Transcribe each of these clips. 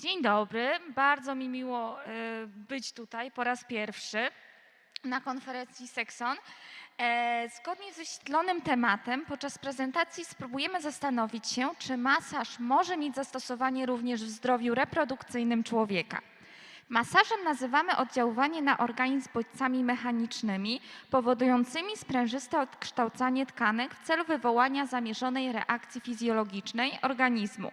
Dzień dobry, bardzo mi miło e, być tutaj po raz pierwszy na konferencji Sekson. E, Zgodnie z wyświetlonym tematem, podczas prezentacji spróbujemy zastanowić się, czy masaż może mieć zastosowanie również w zdrowiu reprodukcyjnym człowieka. Masażem nazywamy oddziaływanie na organizm bodźcami mechanicznymi powodującymi sprężyste odkształcanie tkanek w celu wywołania zamierzonej reakcji fizjologicznej organizmu.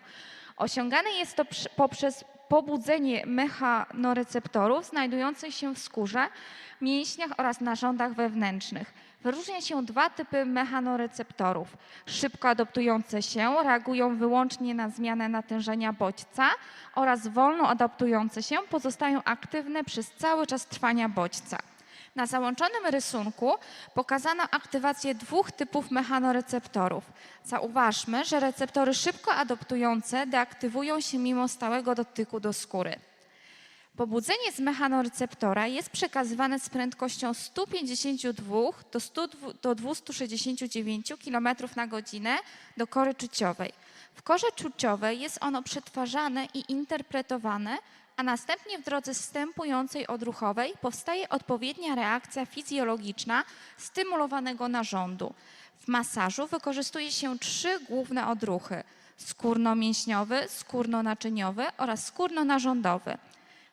Osiągane jest to poprzez pobudzenie mechanoreceptorów znajdujących się w skórze, mięśniach oraz narządach wewnętrznych. Wyróżnia się dwa typy mechanoreceptorów. Szybko adaptujące się reagują wyłącznie na zmianę natężenia bodźca oraz wolno adaptujące się pozostają aktywne przez cały czas trwania bodźca. Na załączonym rysunku pokazano aktywację dwóch typów mechanoreceptorów. Zauważmy, że receptory szybko adaptujące deaktywują się mimo stałego dotyku do skóry. Pobudzenie z mechanoreceptora jest przekazywane z prędkością 152 do, 100, do 269 km na godzinę do kory czuciowej. W korze czuciowej jest ono przetwarzane i interpretowane, a następnie w drodze wstępującej odruchowej powstaje odpowiednia reakcja fizjologiczna stymulowanego narządu. W masażu wykorzystuje się trzy główne odruchy: skórno-mięśniowy, skórno-naczyniowy oraz skórno-narządowy.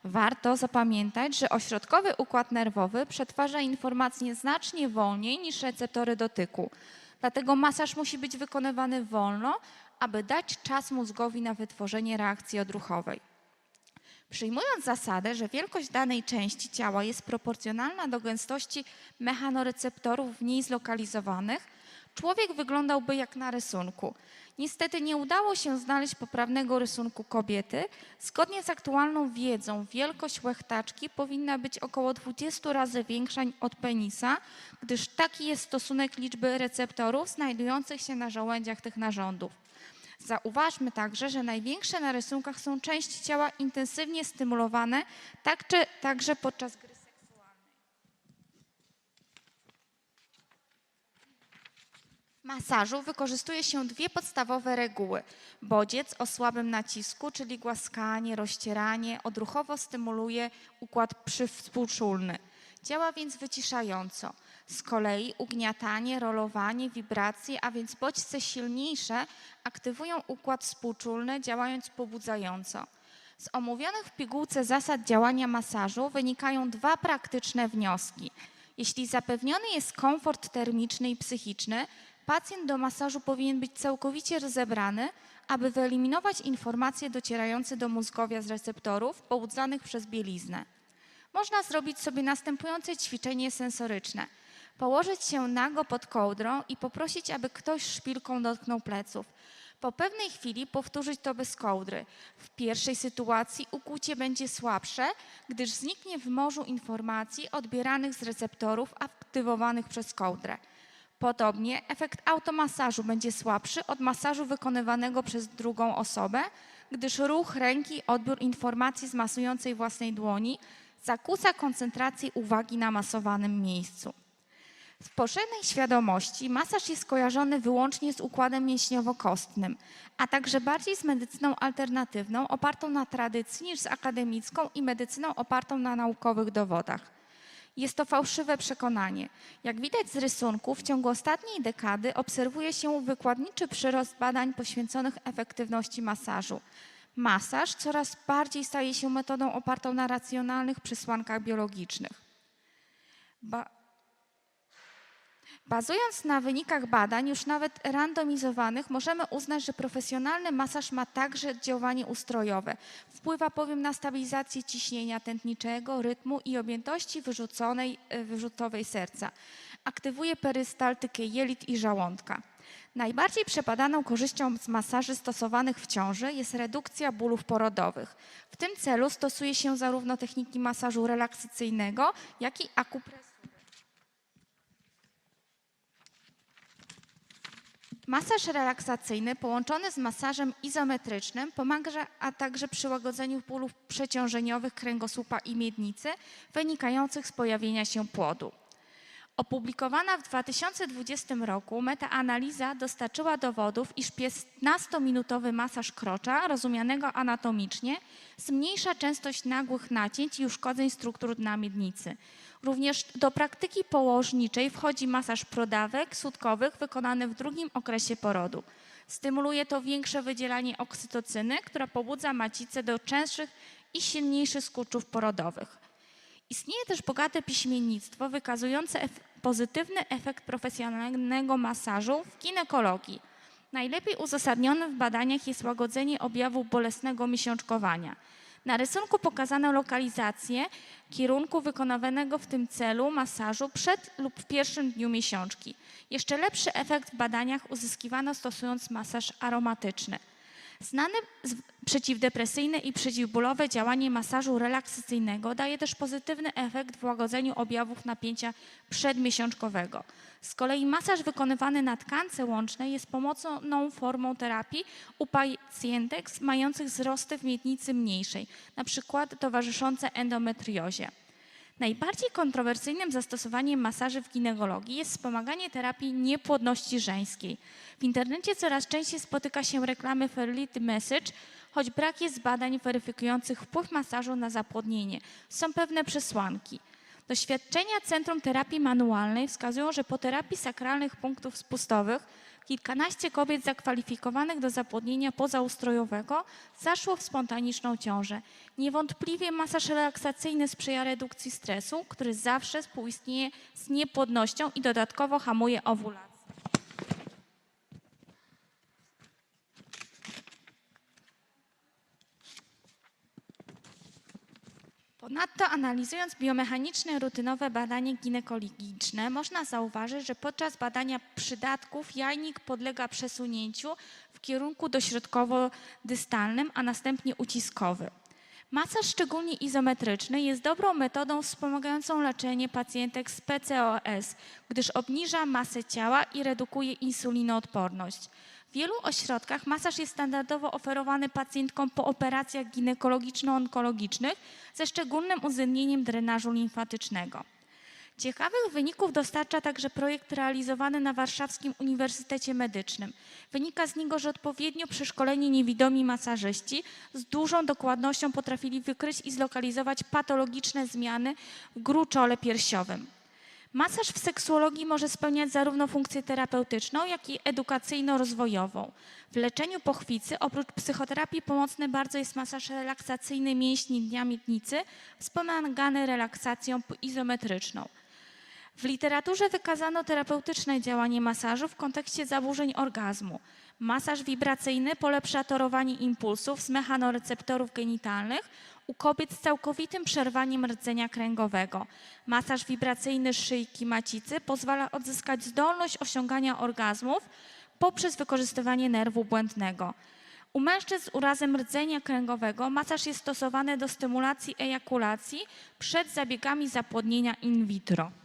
Warto zapamiętać, że ośrodkowy układ nerwowy przetwarza informacje znacznie wolniej niż receptory dotyku. Dlatego masaż musi być wykonywany wolno, aby dać czas mózgowi na wytworzenie reakcji odruchowej. Przyjmując zasadę, że wielkość danej części ciała jest proporcjonalna do gęstości mechanoreceptorów w niej zlokalizowanych, człowiek wyglądałby jak na rysunku. Niestety nie udało się znaleźć poprawnego rysunku kobiety. Zgodnie z aktualną wiedzą, wielkość łechtaczki powinna być około 20 razy większa od penisa, gdyż taki jest stosunek liczby receptorów znajdujących się na żołędziach tych narządów. Zauważmy także, że największe na rysunkach są części ciała intensywnie stymulowane, tak czy, także podczas gry seksualnej. W masażu wykorzystuje się dwie podstawowe reguły. Bodziec o słabym nacisku, czyli głaskanie, rozcieranie, odruchowo stymuluje układ przywspółczulny. Działa więc wyciszająco. Z kolei ugniatanie, rolowanie, wibracje, a więc bodźce silniejsze aktywują układ współczulny, działając pobudzająco. Z omówionych w pigułce zasad działania masażu wynikają dwa praktyczne wnioski. Jeśli zapewniony jest komfort termiczny i psychiczny, pacjent do masażu powinien być całkowicie rozebrany, aby wyeliminować informacje docierające do mózgowia z receptorów pobudzanych przez bieliznę. Można zrobić sobie następujące ćwiczenie sensoryczne. Położyć się nago pod kołdrą i poprosić, aby ktoś szpilką dotknął pleców. Po pewnej chwili powtórzyć to bez kołdry. W pierwszej sytuacji ukłucie będzie słabsze, gdyż zniknie w morzu informacji odbieranych z receptorów aktywowanych przez kołdrę. Podobnie efekt automasażu będzie słabszy od masażu wykonywanego przez drugą osobę, gdyż ruch ręki, odbiór informacji z masującej własnej dłoni zakłóca koncentrację uwagi na masowanym miejscu. W powszechnej świadomości masaż jest kojarzony wyłącznie z układem mięśniowo-kostnym, a także bardziej z medycyną alternatywną opartą na tradycji niż z akademicką i medycyną opartą na naukowych dowodach. Jest to fałszywe przekonanie. Jak widać z rysunku, w ciągu ostatniej dekady obserwuje się wykładniczy przyrost badań poświęconych efektywności masażu. Masaż coraz bardziej staje się metodą opartą na racjonalnych przesłankach biologicznych. Ba- Bazując na wynikach badań, już nawet randomizowanych, możemy uznać, że profesjonalny masaż ma także działanie ustrojowe. Wpływa bowiem na stabilizację ciśnienia tętniczego, rytmu i objętości wyrzuconej, e, wyrzutowej serca. Aktywuje perystaltykę jelit i żołądka. Najbardziej przebadaną korzyścią z masaży stosowanych w ciąży jest redukcja bólów porodowych. W tym celu stosuje się zarówno techniki masażu relaksacyjnego, jak i akupresury. Masaż relaksacyjny połączony z masażem izometrycznym pomaga a także przy łagodzeniu bólów przeciążeniowych kręgosłupa i miednicy wynikających z pojawienia się płodu. Opublikowana w 2020 roku metaanaliza dostarczyła dowodów, iż 15-minutowy masaż krocza, rozumianego anatomicznie, zmniejsza częstość nagłych nacięć i uszkodzeń struktur dna miednicy. Również do praktyki położniczej wchodzi masaż prodawek sutkowych wykonany w drugim okresie porodu. Stymuluje to większe wydzielanie oksytocyny, która pobudza macicę do częstszych i silniejszych skurczów porodowych. Istnieje też bogate piśmiennictwo wykazujące ef- pozytywny efekt profesjonalnego masażu w ginekologii. Najlepiej uzasadnione w badaniach jest łagodzenie objawów bolesnego miesiączkowania. Na rysunku pokazano lokalizację kierunku wykonywanego w tym celu masażu przed lub w pierwszym dniu miesiączki. Jeszcze lepszy efekt w badaniach uzyskiwano stosując masaż aromatyczny. Znane przeciwdepresyjne i przeciwbólowe działanie masażu relaksacyjnego daje też pozytywny efekt w łagodzeniu objawów napięcia przedmiesiączkowego. Z kolei masaż wykonywany na tkance łącznej jest pomocną formą terapii u pacjentek mających wzrosty w miednicy mniejszej, przykład towarzyszące endometriozie. Najbardziej kontrowersyjnym zastosowaniem masaży w ginekologii jest wspomaganie terapii niepłodności żeńskiej. W internecie coraz częściej spotyka się reklamy Fertility Message, choć brak jest badań weryfikujących wpływ masażu na zapłodnienie. Są pewne przesłanki. Doświadczenia Centrum Terapii Manualnej wskazują, że po terapii sakralnych punktów spustowych kilkanaście kobiet zakwalifikowanych do zapłodnienia pozaustrojowego zaszło w spontaniczną ciążę. Niewątpliwie masaż relaksacyjny sprzyja redukcji stresu, który zawsze współistnieje z niepłodnością i dodatkowo hamuje owulację. Ponadto analizując biomechaniczne rutynowe badanie ginekologiczne, można zauważyć, że podczas badania przydatków jajnik podlega przesunięciu w kierunku dośrodkowo-dystalnym, a następnie uciskowy. Masaż, szczególnie izometryczny, jest dobrą metodą wspomagającą leczenie pacjentek z PCOS, gdyż obniża masę ciała i redukuje insulinoodporność. W wielu ośrodkach masaż jest standardowo oferowany pacjentkom po operacjach ginekologiczno-onkologicznych ze szczególnym uwzględnieniem drenażu limfatycznego. Ciekawych wyników dostarcza także projekt realizowany na Warszawskim Uniwersytecie Medycznym. Wynika z niego, że odpowiednio przeszkoleni niewidomi masażyści z dużą dokładnością potrafili wykryć i zlokalizować patologiczne zmiany w gruczole piersiowym. Masaż w seksuologii może spełniać zarówno funkcję terapeutyczną, jak i edukacyjno-rozwojową. W leczeniu pochwicy oprócz psychoterapii pomocny bardzo jest masaż relaksacyjny mięśni dnia miednicy, wspomagany relaksacją izometryczną. W literaturze wykazano terapeutyczne działanie masażu w kontekście zaburzeń orgazmu. Masaż wibracyjny polepsza torowanie impulsów z mechanoreceptorów genitalnych u kobiet z całkowitym przerwaniem rdzenia kręgowego. Masaż wibracyjny szyjki macicy pozwala odzyskać zdolność osiągania orgazmów poprzez wykorzystywanie nerwu błędnego. U mężczyzn z urazem rdzenia kręgowego masaż jest stosowany do stymulacji ejakulacji przed zabiegami zapłodnienia in vitro.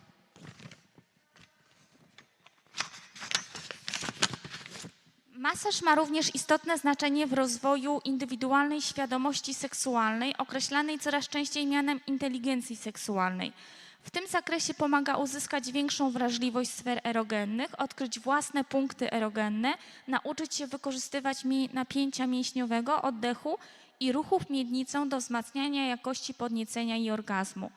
Masaż ma również istotne znaczenie w rozwoju indywidualnej świadomości seksualnej, określanej coraz częściej mianem inteligencji seksualnej. W tym zakresie pomaga uzyskać większą wrażliwość sfer erogennych, odkryć własne punkty erogenne, nauczyć się wykorzystywać napięcia mięśniowego, oddechu i ruchów miednicą do wzmacniania jakości podniecenia i orgazmu.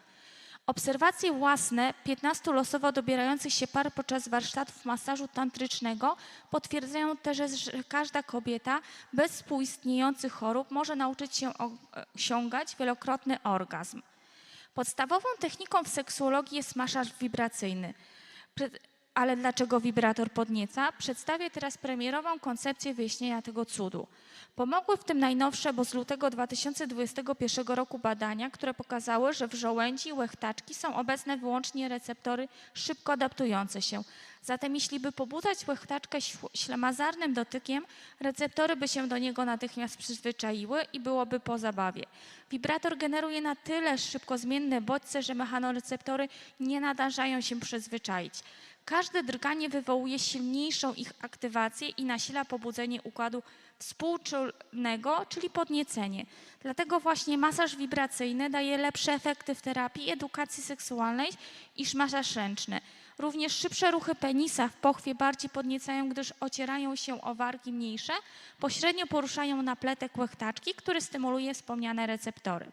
Obserwacje własne 15 losowo dobierających się par podczas warsztatów masażu tantrycznego potwierdzają też, że każda kobieta bez współistniejących chorób może nauczyć się osiągać wielokrotny orgazm. Podstawową techniką w seksuologii jest masaż wibracyjny. Ale dlaczego wibrator podnieca? Przedstawię teraz premierową koncepcję wyjaśnienia tego cudu. Pomogły w tym najnowsze, bo z lutego 2021 roku badania, które pokazały, że w żołędzi i łechtaczki są obecne wyłącznie receptory szybko adaptujące się. Zatem jeśli by pobudzać łechtaczkę śl- ślamazarnym dotykiem, receptory by się do niego natychmiast przyzwyczaiły i byłoby po zabawie. Wibrator generuje na tyle szybko zmienne bodźce, że mechanoreceptory nie nadążają się przyzwyczaić. Każde drganie wywołuje silniejszą ich aktywację i nasila pobudzenie układu współczulnego, czyli podniecenie. Dlatego właśnie masaż wibracyjny daje lepsze efekty w terapii edukacji seksualnej niż masaż ręczny. Również szybsze ruchy penisa w pochwie bardziej podniecają, gdyż ocierają się o wargi mniejsze, pośrednio poruszają napletek łechtaczki, który stymuluje wspomniane receptory.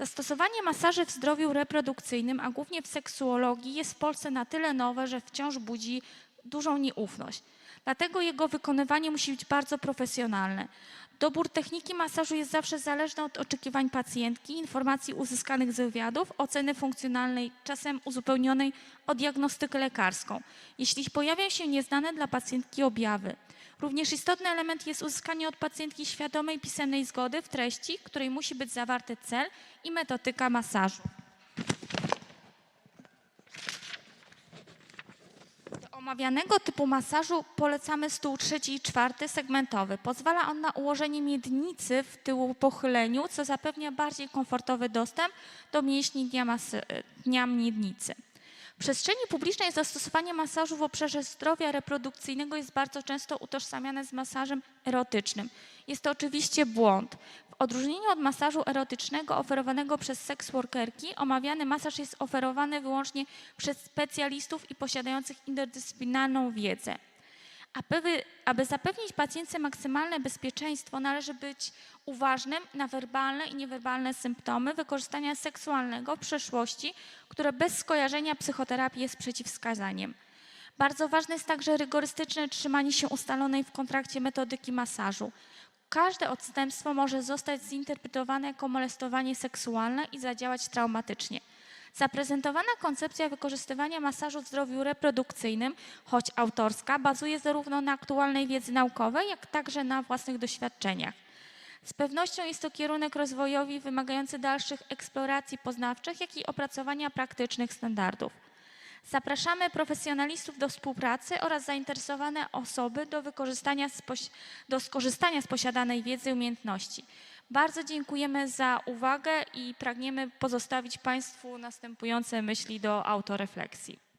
Zastosowanie masaży w zdrowiu reprodukcyjnym, a głównie w seksuologii, jest w Polsce na tyle nowe, że wciąż budzi dużą nieufność. Dlatego jego wykonywanie musi być bardzo profesjonalne. Dobór techniki masażu jest zawsze zależny od oczekiwań pacjentki, informacji uzyskanych z wywiadów, oceny funkcjonalnej, czasem uzupełnionej o diagnostykę lekarską, jeśli pojawią się nieznane dla pacjentki objawy. Również istotny element jest uzyskanie od pacjentki świadomej pisemnej zgody w treści, w której musi być zawarty cel i metodyka masażu. Omawianego typu masażu polecamy stół trzeci i czwarty segmentowy. Pozwala on na ułożenie miednicy w tyłu pochyleniu, co zapewnia bardziej komfortowy dostęp do mięśni dnia, masy, dnia miednicy. Przestrzeni publicznej zastosowanie masażu w obszarze zdrowia reprodukcyjnego jest bardzo często utożsamiane z masażem erotycznym. Jest to oczywiście błąd. W odróżnieniu od masażu erotycznego oferowanego przez seksworkerki, omawiany masaż jest oferowany wyłącznie przez specjalistów i posiadających interdyscyplinarną wiedzę. Aby, aby zapewnić pacjentce maksymalne bezpieczeństwo, należy być uważnym na werbalne i niewerbalne symptomy wykorzystania seksualnego w przeszłości, które bez skojarzenia psychoterapii jest przeciwwskazaniem. Bardzo ważne jest także rygorystyczne trzymanie się ustalonej w kontrakcie metodyki masażu. Każde odstępstwo może zostać zinterpretowane jako molestowanie seksualne i zadziałać traumatycznie. Zaprezentowana koncepcja wykorzystywania masażu w zdrowiu reprodukcyjnym, choć autorska, bazuje zarówno na aktualnej wiedzy naukowej, jak także na własnych doświadczeniach. Z pewnością jest to kierunek rozwojowy wymagający dalszych eksploracji poznawczych, jak i opracowania praktycznych standardów. Zapraszamy profesjonalistów do współpracy oraz zainteresowane osoby do, do skorzystania z posiadanej wiedzy i umiejętności. Bardzo dziękujemy za uwagę i pragniemy pozostawić Państwu następujące myśli do autorefleksji.